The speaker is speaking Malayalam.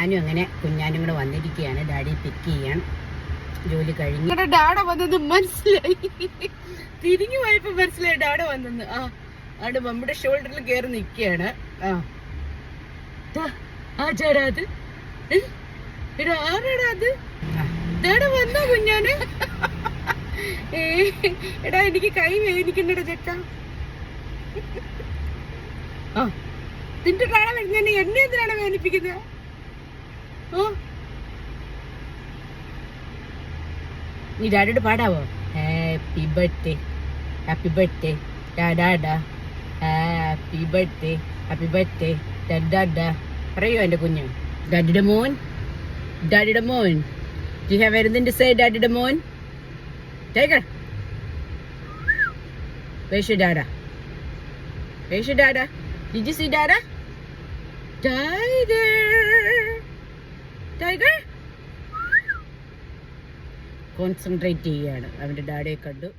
ഞാനും അങ്ങനെ കുഞ്ഞാനും കൂടെ വന്നിരിക്കുകയാണ്. ഡാഡി പിക്ക് ചെയ്യാൻ ജോലി കഴിഞ്ഞു. ഡാഡ വന്നത് മനസ്സിലായി. തിരിഞ്ഞു പോയപ്പോ മനസ്സിലായി ഡാഡ വന്നെന്ന്. ആ അവിടെ മമ്മിയുടെ ഷോൾഡറിൽ കയറി നിൽക്കുകയാണ്. ആ. ആരാടാത് ചേടാ അത്. എടാ ആരാടാ അത്? ഡാഡ വന്നോ കുഞ്ഞാന്? എടാ എനിക്ക് കൈ വേദനിക്കണ്ടടാ ചെക്ക ആ. നിന്റെ ഡാഡ ഞാൻ എന്നെ എന്തിനാണ് വേദനിപ്പിക്കുന്നത്? നീ ഡാഡിയോട് പാടാവോ? Happy birthday happy birthday dada happy birthday happy birthday dada പറയോ എന്റെ കുഞ്ഞ്. ഡാഡിയുടെ മോൻ ഡാഡിയുടെ മോൻ. Do have anything to say ഡാഡിയുടെ മോൻ? Tiger Where's dada dada? Dada ഡിജി സി ഡാഡാ you കോൺസെൻട്രേറ്റ് ചെയ്യാണ് അവന്റെ ഡാഡിയെ കണ്ടു.